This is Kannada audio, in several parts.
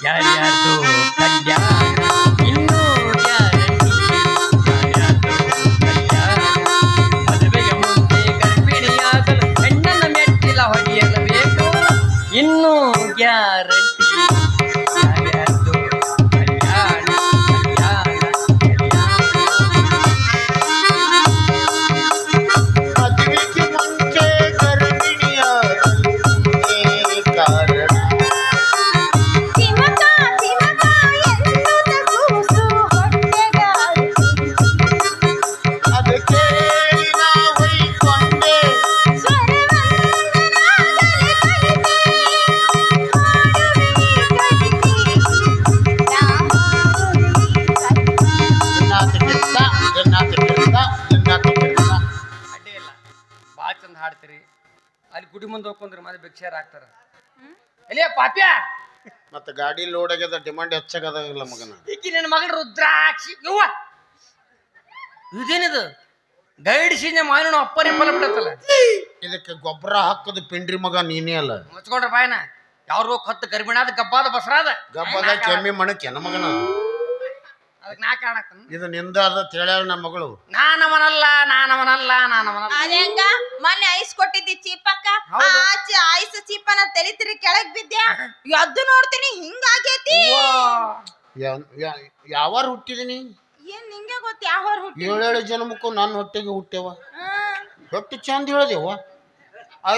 Ya, ya, tú. ಹೋಗ್ಕೊಂಡ್ರೆ ಮತ್ತೆ ಭಿಕ್ಷಾರ ಹಾಕ್ತಾರ. ಎಲ್ಲಿಯ ಪಾಪ್ಯ? ಮತ್ತೆ ಗಾಡಿ ಲೋಡ್ ಆಗ್ಯದ ಡಿಮಾಂಡ್ ಇಲ್ಲ ಮಗನ? ಈಕಿ ನಿನ್ನ ಮಗಳು ರುದ್ರಾಕ್ಷಿ. ಯವ್ವ! ಇದೇನಿದು? ಗೈಡ್ ಸೀಜೆ ಮಾಯನ ಅಪ್ಪನೇ ಫಲ ಬಿಡತ್ತಲ್ಲ? ಇದಕ್ಕೆ ಗೊಬ್ಬರ ಹಾಕದ ಪಿಂಡ್ರಿ ಮಗ ನೀನೇ ಅಲ್ಲ. ಮುಚ್ಕೊಂಡ್ರ ಬಾಯನ ಯಾವ್ರೋ ಕತ್ತು ಅದ ಗಬ್ಬಾದ ಬಸರಾದ. ಗಬ್ಬದ ಕೆಮ್ಮಿ ಮಣಕ್ಕೆ ನಮಗನ ಮಗನ ಅದಕ್ಕೆ ನಾ ಕಾಣಕ್ತಾನ ಇದು ನಿಂದ ಅದ ಹೇಳ್ಯಾಳ ನಮ್ಮ ಮಗಳು. ನಾನವನಲ್ಲ ನಾನವನಲ್ಲ ನಾನವನಲ್ಲ ಅದೇಂಗ ಮೊನ್ನೆ ಐಸ್ ಕೊಟ್ಟಿದ್ದಿ ಚೀಪಕ್ಕ. ಆ ಆಚೆ ಐಸ್ ಚೀಪನ ತೆಲಿತಿರಿ ಕೆಳಗ್ ಬಿದ್ದೆ. ಎದ್ದು ನೋಡ್ತೀನಿ ಹಿಂಗಾಗೈತಿ ಯಾವಾರ ಹುಟ್ಟಿದೀನಿ? ಏನ್ ನಿಂಗೆ ಗೊತ್ತ ಯಾವ ಹುಟ್ಟಿ ಏಳೇಳು ಜನ್ಮಕ್ಕೂ ನನ್ನ ಹೊಟ್ಟೆಗೆ ಹುಟ್ಟೆವ. ಹೊಟ್ಟೆ ಚಂದ ಹೇಳ್ದೇವ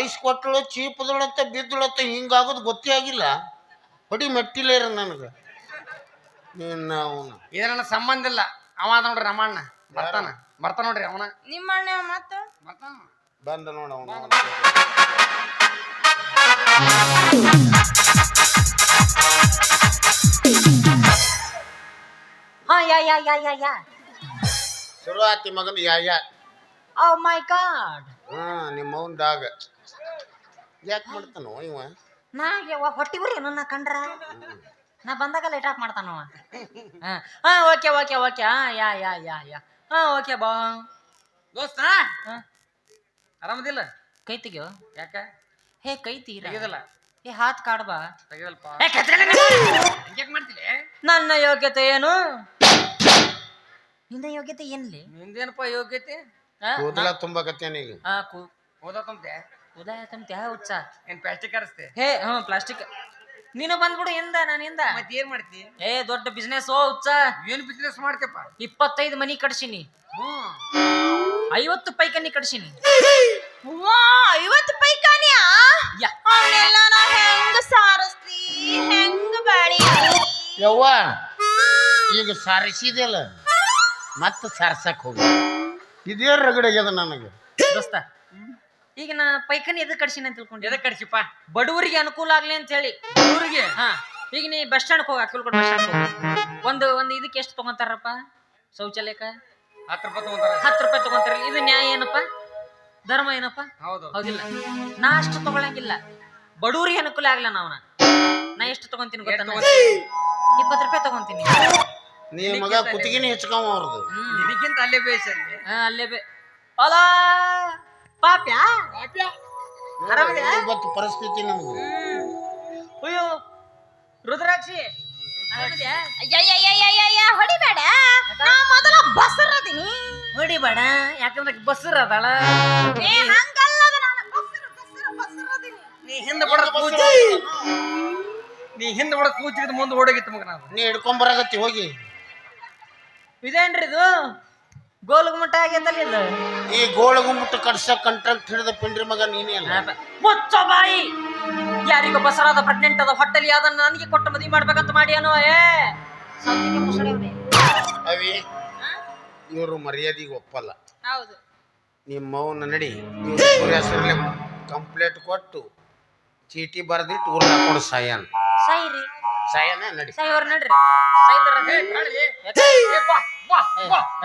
ಐಸ್ ಕೊಟ್ಟಳು ಚೀಪದಳತ್ತ ಬಿದ್ದಳತ್ತ ಹಿಂಗಾಗೋದು ಗೊತ್ತೇ ಆಗಿಲ್ಲ. ಹೊಡಿ ಮೆಟ್ಟಿಲೇರ ನನಗೆ. ನಿನ್ನ ಅವನ. ಇದು ನನ್ನ ಸಂಬಂಧ ಇಲ್ಲ. ಅವ ಅದ ನೋಡ್ರಿ ಅಣ್ಣ ಬರ್ತಾನ. ಬರ್ತಾನ ನೋಡ್ರಿ ಅವನ. ನಿಮ್ಮ ಅಣ್ಣ ಮತ್ತ? ಬರ್ತಾನ. ಬಂದ ನೋಡ ಅವನ. ಹಾ ಯಾ ಯಾ ಯಾ ಯಾ ಯಾ. ಶುರು ಆತಿ ಮಗನ ಯಾ ಯಾ. ಓ ಮೈ ಗಾಡ್. ಹಾ ನಿಮ್ಮ ಅವನ್ ಡಾಗ ಯಾಕೆ ಮಾಡ್ತಾನೋ ಇವ? ನಾ ಯವ್ವ ಹೊಟ್ಟಿ ಉರಿ ನನ್ನ ಕಂಡ್ರ ನಾ ಬಂದಾಗ ಲೇಟ್ ಆಫ್ ಮಾಡ್ತಾನವ. ಹಾ ಹಾ ಓಕೆ ಓಕೆ ಓಕೆ. ಹಾ ಯಾ ಯಾ ಯಾ ಯಾ. ಹಾ ಓಕೆ ಬಾ. ದೋಸ್ತ ಹಾ. ಆರಾಮದಿಲ್ಲ? ಕೈ ತೆಗಿಯೋ? ಯಾಕ? ಹೇ ಕೈ ತೀರ ತೆಗಿದಲ್ಲ ಏ ಹಾತ್ ಕಾಡ್ಬಾ ತೆಗಿದಲ್ಪ ಮಾಡ್ತಿಲೆ ನನ್ನ ಯೋಗ್ಯತೆ ಏನು? ನಿನ್ನ ಯೋಗ್ಯತೆ ಏನ್ಲಿ? ನಿಂದೇನಪ್ಪ ಯೋಗ್ಯತೆ? ಆ, ಕೂದಲ ಹಾ ಈಗ. ಓದೋ ಕು ಓದತ್ತಂತೆ ಉದಯ ತಂತೆ ಹುಚ್ಚ. ಏನ್ ಪ್ಲಾಸ್ಟಿಕ್ ಅರಸ್ತೆ ಹೇ ಹ್ಞೂ ಪ್ಲಾಸ್ಟಿಕ್ ನೀನು ಬಂದ್ಬಿಡು ಹಿಂದ ನಾನು ಹಿಂದ ಮತ್ತೆ ಏನ್ ಮಾಡ್ತಿ? ಏ ದೊಡ್ಡ ಬಿಸ್ನೆಸ್ ಓ ಹುಚ್ಚ. ಏನ್ ಬಿಸ್ನೆಸ್ ಮಾಡ್ತೇಪ್ಪ ಇಪ್ಪತ್ತೈದು ಮನಿ ಕಟ್ಸೀನಿ. ಹ್ಮ್ ಐವತ್ತು ಪೈಕನಿ ಕಟ್ಸಿನಿ. ವಾ ಐವತ್ತು ಪೈಕಾನಿಯಾ? ಯಾ. ಅವನ್ನೆಲ್ಲ ನಾ ಹೆಂಗ ಸಾರಸ್ತಿ ಹೆಂಗ ಬಾಳಿ ಯವ್ವ ಈಗ ಸಾರಿಸಿದೆಲ್ಲ ಮತ್ತೆ ಸಾರ್ಸಕ್ ಹೋಗಿ ಇದೇ ರಗಡಾಗ್ಯದ ನನಗೆ. ದೋಸ್ತ ಈಗ ನಾ ಪೈಕನಿ ಎದಕ್ ಕಡ್ಸಿನ ಅಂತ ತಿಳ್ಕೊಂಡೆ? ಎದಕ್ ಕಡ್ಸಿಪ್ಪ ಬಡವರಿಗೆ ಅನುಕೂಲ ಆಗ್ಲಿ ಅಂತ ಹೇಳಿ. ಊರಿಗೆ ಹಾ. ಈಗ ನೀ ಬಸ್ ಸ್ಟ್ಯಾಂಡ್ ಹೋಗಿ ಅಕ್ಕಲ್ಕೋಟ್ ಬಸ್ ಸ್ಟ್ಯಾಂಡ್ ಒಂದು ಒಂದು ಇದಕ್ಕೆ ಎಷ್ಟು ತಗೊಂತಾರಪ್ಪ? ಶೌಚಾಲಯಕ್ಕ? ಹತ್ತು ರೂಪಾಯಿ ತಗೊಂತಾರ. ಹತ್ತು ರೂಪಾಯಿ ಇದು ನ್ಯಾಯ ಏನಪ್ಪ? ಧರ್ಮ ಏನಪ್ಪ? ಹೌದು. ಹೌದಿಲ್ಲ. ನಾ ಅಷ್ಟು ತಗೊಳಂಗಿಲ್ಲ. ಬಡವರಿಗೆ ಅನುಕೂಲ ಆಗ್ಲ ನಾವನ ನಾ ಎಷ್ಟು ತಗೊಂತೀನಿ ಗೊತ್ತ ಇಪ್ಪತ್ತು ರೂಪಾಯಿ ತಗೊಂತೀನಿ. ನೀ ಮಗ ಕುತ್ತಿಗೆನೇ ಹೆಚ್ಕೊಂವ ಅವ್ರದ್ದು ಹ್ಮ್ ಇದಕ್ಕಿಂತ ಅಲ್ಲೇ ಬೇಸಲ್ಲಿ ಹಾ, ಅಲ್ಲೇ ಬೇ ಅಲ! ಪಾಪ್ಯಾ? ಆರಾಮದ್ಯಾ? ಇವತ್ತು ಪರಿಸ್ಥಿತಿ ನಮ್ದು. ಅಯ್ಯೋ ರುದ್ರಾಕ್ಷಿ. ಆರಾಮದ್ಯಾ? ಅಯ್ಯಯ್ಯಯ್ಯಯ್ಯಯ್ಯ ಹೊಡಿಬೇಡ. ನಾ ಮೊದಲ ಬಸರದೀನಿ. ಹೊಡಿಬೇಡ ಯಾಕಂದ್ರೆ ಬಸ್ಸರ್ ಅದಳ. ಏ ಹಂಗಲ್ಲದ ನಾನು. ಬಸರ ಬಸರ ಬಸರದೀನಿ. ನೀ ಹಿಂದೆ ಬಡ ಕೂಚಿ. ನೀ ಹಿಂದೆ ಬಡ ಕೂಚಿದ ಮುಂದೆ ಓಡೋಗಿತ್ತು ಮಗ ನಾನು ನೀ ಹಿಡ್ಕೊಂಬರಾಗತ್ತಿ ಹೋಗಿ. ಇದೇನ್ರಿ ಇದು? ಆಗೈತಲ್ಲ ಇದು? ಈ ಗೋಳಗುಮ್ಮಟ ಕಡ್ಸ ಕಾಂಟ್ರಾಕ್ಟ್ ಹಿಡಿದ ಪಿಂಡ್ರಿ ಮಗ ನೀನೇ ಅಲ್ಲ. ಮುಚ್ಚ ಬಾಯಿ! ಯಾರಿಗ ಬಸರಾದ ಪ್ರೆಗ್ನೆಂಟ್ ಅದ ಹೊಟ್ಟಲಿ ಅದನ್ನ ನನಗೆ ಕೊಟ್ಟು ಮದುವೆ ಮಾಡ್ಬೇಕಂತ ಮಾಡಿ ಏನೋ ಏ? ಸೌತಿಗೆ. ಅವಿ ಇವರು ಮರ್ಯಾದೆಗೆ ಒಪ್ಪಲ್ಲ. ಹೌದು. ನಿಮ್ಮ ಮೌನ ನಡಿ ಹೆಸರಲ್ಲಿ ಕಂಪ್ಲೇಂಟ್ ಕೊಟ್ಟು ಚೀಟಿ ಬರೆದಿಟ್ಟು ಊರ್ ಹಾಕೊಂಡು ಸಾಯನ್. ಸಾಯ್ರಿ. ಸಾಯನ ನಡಿ. ಸಾಯೋರ್ ನಡ್ರಿ. ಸಾಯ್ತಾರ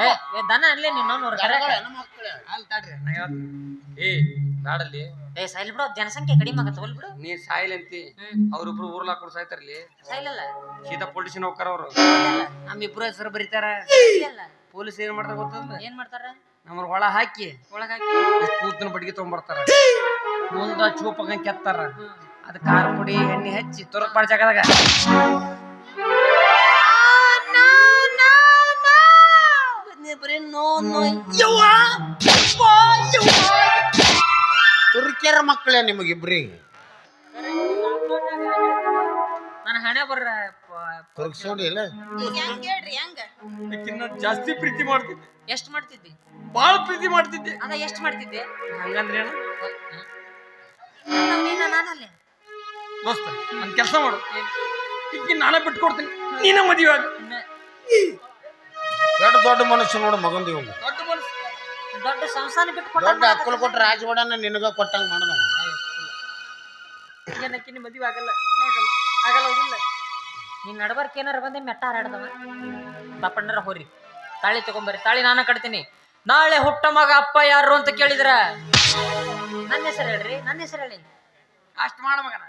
ಏ, ದನ ಅನ್ಲೇ ನೀವು ನೋಡ್ರಿ. ಏ ನಾಡಲ್ಲಿ. ಏ ಸಾಯ್ಲ್ ಬಿಡು ಜನಸಂಖ್ಯೆ ಕಡಿಮೆ ಆಗತ್ತ ಹೋಲ್ ಬಿಡು. ನೀ ಸಾಯಿಲ್ ಅಂತಿ. ಅವ್ರಿಬ್ರು ಊರ್ಲ ಹಾಕೊಂಡು ಸಾಯ್ತಾರಲ್ಲಿ ಸೈಲಲ್ಲ ಸೀತಾ ಪೊಲಿಟಿಷನ್ ಹೋಗ್ತಾರ ಅವ್ರು. ನಮ್ಮಿಬ್ರು ಹೆಸರು ಬರೀತಾರ. ಪೊಲೀಸ್ ಏನ್ ಮಾಡ್ತಾರ ಗೊತ್ತದ ಏನ್ ಮಾಡ್ತಾರ? ನಮ್ಮ ಹೊಳ ಹಾಕಿ. ಒಳಗಾಗಿ ಕೂತನ ಬಡ್ಗಿ ತಗೊಂಡ್ಬರ್ತಾರ ಮುಂದ ಚೂಪಂಗ ಕೆತ್ತಾರ. ಅದ ಖಾರ ಪುಡಿ ಎಣ್ಣೆ ಹಚ್ಚಿ ತುರಕ್ ಮಾಡಿ ಜಾಗದಾಗ ಬರೀ ನೋ ನೋ ಯವ್ವ ಯವ್ವ, ಯವ್ವ. ತುರ್ಕ್ಯಾರ ಮಕ್ಕಳೇ ನಿಮಗಿಬ್ರಿಗೆ ನನ್ನ ಹಣೆ ಬರ್ರ ತುರ್ಕ್ಸೋಡಿ ಇಲ್ಲ? ಈಗ ಹೆಂಗ್ ಹೇಳ್ರಿ ಹೆಂಗ? ಆಕಿನ್ನ ಜಾಸ್ತಿ ಪ್ರೀತಿ ಮಾಡ್ತಿದ್ದೆ. ಎಷ್ಟು ಮಾಡ್ತಿದ್ದೆ? ಭಾಳ ಪ್ರೀತಿ ಮಾಡ್ತಿದ್ದೆ. ಅದ ಎಷ್ಟು ಮಾಡ್ತಿದ್ದೆ? ಹಂಗಂದ್ರೆ ಏನು? ನೀನ ನಾನಲ್ಲೇ. ದೋಸ್ತ ಒಂದ್ ಕೆಲಸ ಮಾಡು. ಈಗ ನಾನೇ ಬಿಟ್ಕೊಡ್ತೀನಿ. ನೀನ ಮದುವೆ ಆಗ. ದೊಡ್ಡ ದೊಡ್ಡ ಮನುಷ್ಯ ನೋಡು ಮಗಂದು ಇವ್ನು. ದೊಡ್ಡ ಮನಸ್ಸು ದೊಡ್ಡ ಸಂಸ್ಥಾನ ಬಿಟ್ಟು ದೊಡ್ಡ ಅಕ್ಕಲು ಕೊಟ್ಟು ರಾಜವಾಡನ ನಿನಗ ಕೊಟ್ಟಂಗ ಮಾಡದವ ಜನಕ್ಕಿನ್ನ ಮದುವೆ ಆಗಲ್ಲ? ಆಗಲ್ಲ. ಆಗಲ್ಲ ಹೋಗಿಲ್ಲ. ನೀನ್ ನಡ್ಬರ್ಕ್ ಏನಾರ ಬಂದೆ ಮೆಟ್ಟ ಹಾರಾಡ್ದವ ತಪ್ಪಣ್ಣರ ಹೋರಿ. ತಾಳಿ ತಗೊಂಬರ್ರಿ ತಾಳಿ ನಾನ ಕಟ್ತೀನಿ. ನಾಳೆ ಹುಟ್ಟ ಮಗ ಅಪ್ಪ ಯಾರು ಅಂತ ಕೇಳಿದ್ರ? ನನ್ನ ಹೆಸರು ಹೇಳ್ರಿ. ನನ್ನ ಹೆಸರು ಹೇಳಿ. ಅಷ್ಟ್ ಮಾಡ ಮಗನ.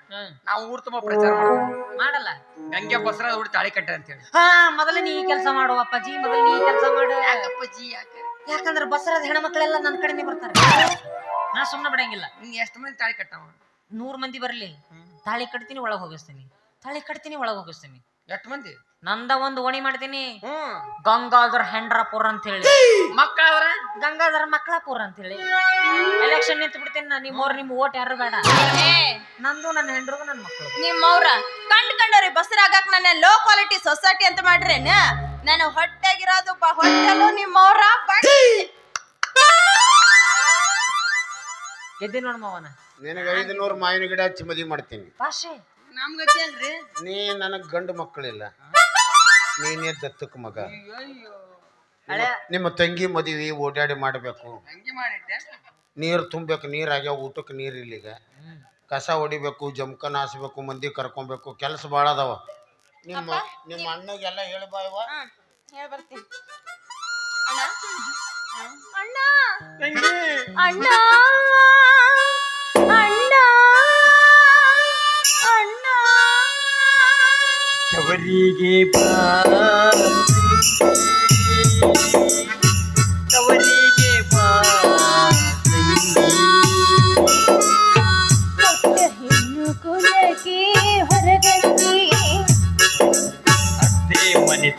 ನಾವು ಊರ್ ತುಂಬ ಪ್ರಚಾರ ಮಾಡಲ್ಲ. ಗಂಗೆ ಬಸರ ಹುಡಿ ತಾಳಿ ಕಟ್ಟ ಅಂತ ಹೇಳಿ. ಹಾ ಮೊದಲ ನೀ ಕೆಲಸ ಮಾಡು ಅಪ್ಪಾಜಿ ಮೊದಲು ನೀ ಕೆಲಸ ಮಾಡು. ಅಪ್ಪಾಜಿ ಯಾಕೆ? ಯಾಕಂದ್ರೆ ಬಸರದ ಹೆಣ್ಮಕ್ಳೆಲ್ಲ ನನ್ನ ಕಡೆನೇ ಬರ್ತಾರೆ. ನಾ ಸುಮ್ಮನೆ ಬಿಡಂಗಿಲ್ಲ. ನೀ ಎಷ್ಟು ಮಂದಿ ತಾಳಿ ಕಟ್ಟವ ನೂರ್ ಮಂದಿ ಬರ್ಲಿ. ತಾಳಿ ಕಟ್ತೀನಿ ಒಳಗೆ ಹೋಗಿಸ್ತೀನಿ. ತಾಳಿ ಕಟ್ತೀನಿ ಒಳಗೆ ಹೋಗಿಸ್ತೀನಿ. ಎಷ್ಟು ಮಂದಿ? ನಂದ ಒಂದು ಓಣಿ ಮಾಡ್ತೀನಿ. ಹ್ಮ್ ಗಂಗಾಧರ್ ಹೆಂಡ್ರಾಪುರ ಅಂತ ಹೇಳಿ ಮಕ್ಕಳಾದ್ರ ಗಂಗಾಧರ ಮಕ್ಕಳಾಪುರ ಅಂತ ಹೇಳಿ ಎಲೆಕ್ಷನ್ ನಿಂತು ಬಿಡ್ತೀನಿ ನಾ ನಿಮ್ಮವ್ರ ನಿಮ್ ಓಟ್ ಯಾರು ಬೇಡ. ಏ! ನಂದು ನನ್ನ ಹೆಂಡ್ರಿಗೂ ನನ್ನ ಮಕ್ಕಳು ನಿಮ್ಮವ್ರ? ಕಂಡ್ ಕಂಡವ್ರಿ ಬಸರಾಗಕ್ ನನ್ನ ಲೋ ಕ್ವಾಲಿಟಿ ಸೊಸೈಟಿ ಅಂತ ಮಾಡ್ರಿ ನಾನು ಹೊಟ್ಟೆಗಿರೋದು ಬ- ಹೊಟ್ಟೆಲು ನಿಮ್ಮವ್ರ. ಗೆದ್ದಿ ನೋಡ್ ಮಾವನ. ನಿನಗೆ ಐದು ನೂರು ಮಾವಿನ ಗಿಡ ಹಚ್ಚಿ ಮದುವೆ ಮಾಡ್ತೀನಿ. ಭಾಷೆ ಅಲ್ರಿ? ನೀ ನನಗ್ ಗಂಡು ಮಕ್ಕಳಿಲ್ಲ. ನೀನೇ ದತ್ತಕ್ ಮಗ. ನಿಮ್ಮ ತಂಗಿ ಮದುವೆ ಓಡಾಡಿ ಮಾಡಬೇಕು. ಹಂಗೆ ಮಾಡಿಟ್ಟೆ? ನೀರು ತುಂಬಬೇಕು ನೀರಾಗ್ಯಾವ ಊಟಕ್ಕೆ ನೀರು ಇಲ್ಲಿಗ ಕಸ ಹೊಡಿಬೇಕು ಜಮ್ಕನ್ ಹಾಸ್ಬೇಕು ಮಂದಿ ಕರ್ಕೊಬೇಕು ಕೆಲಸ ಭಾಳ ಅದಾವ. ನಿಮ್ಮ ನಿಮ್ಮ ಅಣ್ಣಗೆಲ್ಲ ಹೇಳ್ಬಾಯವ ಹೇಳ್ ಬರ್ತೀನಿ. ಅಣ್ಣ? ಅಣ್ಣ? ತಂಗಿ? ಅಣ್ಣ ಅಣ್ಣ? ತವರಿಗೆ ಬಾ ಹೆಣ್ಣು ಕುಲಕ್ಕೆ ಹೊರಗಟ್ಟಿ ಅತ್ತೆ ಮನೆ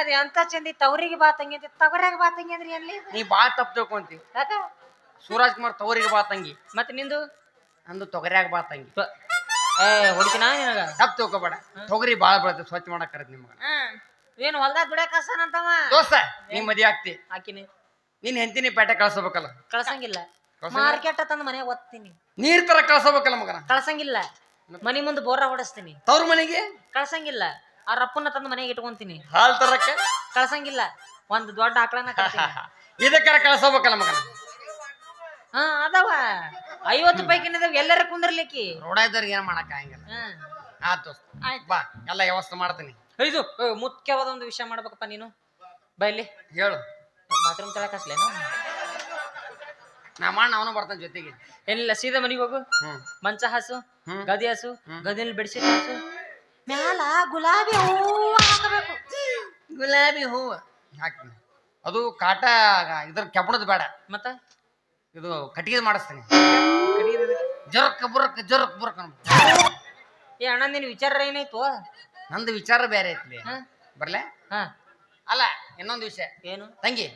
ಅದು ಎಂತ ಚಂದಿ ತವರಿಗೆ ಬಾ ತಂಗಿ ಅಂತ ತವರಾಗ ಬಾ ತಂಗಿ ಅಂದ್ರೆ ಎಲ್ಲಿ? ನೀ ಬಾ ತಪ್ಪು ತಿಳ್ಕೊಂತಿ. ಯಾಕ? ಸೂರಜ್ ಕುಮಾರ್ ತವರಿಗೆ ಬಾ ತಂಗಿ. ಮತ್ತೆ ನಿಂದು? ನಂದು ತೊಗರ್ಯಾಗ ಬಾ ತಂಗಿ. ಪ- ಏ ಹೊಡಿತೀನ ನಿನಗ? ತಪ್ಪು ತಿಳ್ಕೊಬೇಡ. ತೊಗರಿ ಬಾಳ ಬೆಳತ್ತೆ ಸ್ವಚ್ಛ ಮಾಡಕ್ ಕರೆದ್ ನಿಮ್ಗೆ ಏನು ಹೊಲ್ದಾಗ ದುಡ್ಯಾಕ ಕಳ್ಸಾನಂತವ ದೋಸ್ತ ನೀ ಮದಿ ಆಗ್ತಿ. ಆಕಿನಿ ನೀನ್ ಹೆಂಡತಿನಿ ಪೇಟೆ ಕಳ್ಸಬೇಕಲ್ಲ? ಕಳ್ಸಂಗಿಲ್ಲ. ಕಳ್ಸಂಗಿಲ್ಲ? ಮಾರ್ಕೆಟ್ ತಂದ್ ಮನೆ ಓದ್ತೀನಿ ನೀರ್ ತರ ಕಳ್ಸಬೇಕಲ್ಲ ಮಗನ? ಕಳ್ಸಂಗಿಲ್ಲ. ಮನಿ ಮುಂದೆ ಬೋರ ಹೊಡಸ್ತೀನಿ. ತವ್ರ ಮನೆಗೆ? ಕಳ್ಸಂಗಿಲ್ಲ. ಆ ರಪ್ಪನ್ನ ತಂದು ಮನೆಗೆ ಇಟ್ಕೊಂತೀನಿ. ಹಾಲ್ ತರಕ್ಕೆ? ಕಳ್ಸಂಗಿಲ್ಲ. ಒಂದ್ ದೊಡ್ಡ ಆಕಳನ ಕಳ್ಸೋಬೇಕಲ್ಲ ಕಳ್ಸಬೇಕಲ್ಲ ಮಗನ ಹಾ ಅದಾವ. ಐವತ್ತು ಪೈಕಿನದಾವ ಎಲ್ಲರ ಕುಂದ್ರಲಿಕ್ಕಿ. ರೋಡ ಇದ್ದವ್ರಿಗೆ ಏನ್ ಮಾಡಕ್ ಆಗಂಗಿಲ್ಲ. ಹ್ಮ್ ಆಯ್ತು. ದೋಸ್ತ ಬಾ ಎಲ್ಲ ವ್ಯವಸ್ಥೆ ಮಾಡ್ತೀನಿ. ಇದು ಏ, ಮುಖ್ಯವಾದ ಒಂದು ವಿಷಯ ಮಾಡ್ಬೇಕಪ್ಪ ನೀನು. ಬೈಲಿ ಹೇಳು. ಬಾತ್ರೂಮ್ ತಳಕ ಹಸ್ಲೇನು ನಾ ಮಾಡ ಅವನು ಬರ್ತಾನೆ ಜೊತೆಗೆ. ಎಲ್ಲ ಸೀದಾ ಮನೆಗೆ ಹೋಗು. ಹ್ಮ್. ಮಂಚ ಹಾಸು ಹ್ಮ್. ಗದಿ ಹಾಸು ಗದಿಯಲ್ಲಿ ಬೆಡ್ಶೀಟ್ ಹಾಸು. ಮ್ಯಾಲ ಗುಲಾಬಿ ಹೂವು ಹಾಕಬೇಕು. ಗುಲಾಬಿ ಹೂವು. ಹಾಕ್ತೀನಿ ಅದು ಕಾಟ ಇದ್ರ ಕೆಬ್ಬಣದ ಬೇಡ. ಮತ್ತ? ಇದು ಕಟ್ಟಿಗೆ ಮಾಡಿಸ್ತೀನಿ. ಜರಕ್ ಬುರಕ್ ಜೊರಕ್ ಬುರಕ್. ಏ ಅಣ್ಣ ನಿನ್ ವಿಚಾರ ಏನಾಯ್ತು? ನಂದು ವಿಚಾರ ಬೇರೆ ಐತ್ಲಿ. ಹಾ? ಬರ್ಲೆ? ಹಾ. ಅಲ್ಲ ಇನ್ನೊಂದು ವಿಷಯ. ಏನು? ತಂಗಿ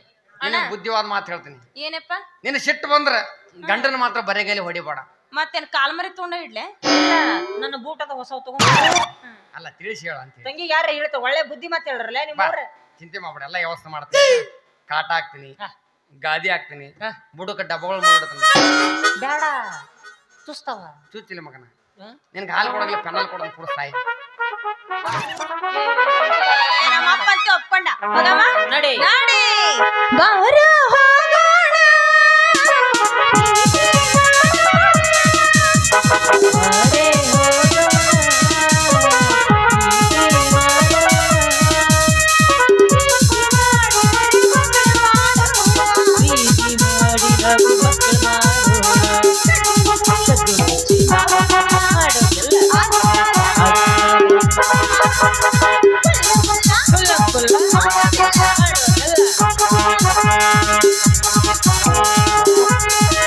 ನಿನ್ನ ಬುದ್ಧಿವಾದ ಮಾತು ಹೇಳ್ತೀನಿ. ಏನಪ್ಪ? ನಿನ್ನ ಸಿಟ್ಟು ಬಂದ್ರ ಗಂಡನ ಮಾತ್ರ ಬರೆಗೈಲಿ ಹೊಡಿಬೇಡ. ಮತ್ತೇನ್ ಕಾಲ್ಮರಿ ತೊಗೊಂಡ ಇಡ್ಲೆ? ಇಲ್ಲ ನನ್ನ ಬೂಟದ ಹೊಸ ತಗೊಂಡ್ ಅಲ್ಲ ತಿಳಿಸಿ ಹೇಳ ಅಂತ ಹೇಳಿ. ತಂಗಿ ಯಾರ ಹೇಳ್ತ ಒಳ್ಳೆ ಬುದ್ಧಿ ಮಾತು ಹೇಳ್ರಲ್ಲ ನಿಮ್ಮ ಬಾ, ಚಿಂತೆ ಮಾಡ್ಬೇಡ ಎಲ್ಲ ವ್ಯವಸ್ಥೆ ಮಾಡ್ತೀನಿ. ಕಾಟ ಹಾಕ್ತೀನಿ. ಗಾದಿ ಹಾಕ್ತೀನಿ. ಬುಡಕ ಡಬ್ಬಗಳು ಮಾಡ್ಬಿಡ್ತೀನಿ. ಬೇಡ ತುಸ್ತವ. ಚುಚ್ಚಿಲ್ಲ ಮಗನ. ಹಾ? ನಿನ್ಗೆ ಹಾಲು ಕೊಡಂಗಿಲ್ಲ ಪೆನ್ನಲ್ ಕೊಡಂಗ್ ಕೂಡ ಸಾಯಿ. ನಮ್ಮ ಅಪ್ಪ ಅಂತ ಒಪ್ಪಂಡ ಹೋಗಮ್ಮ. ನಡಿ. ನಡಿ. ನಾಡಿ ಗೌರವ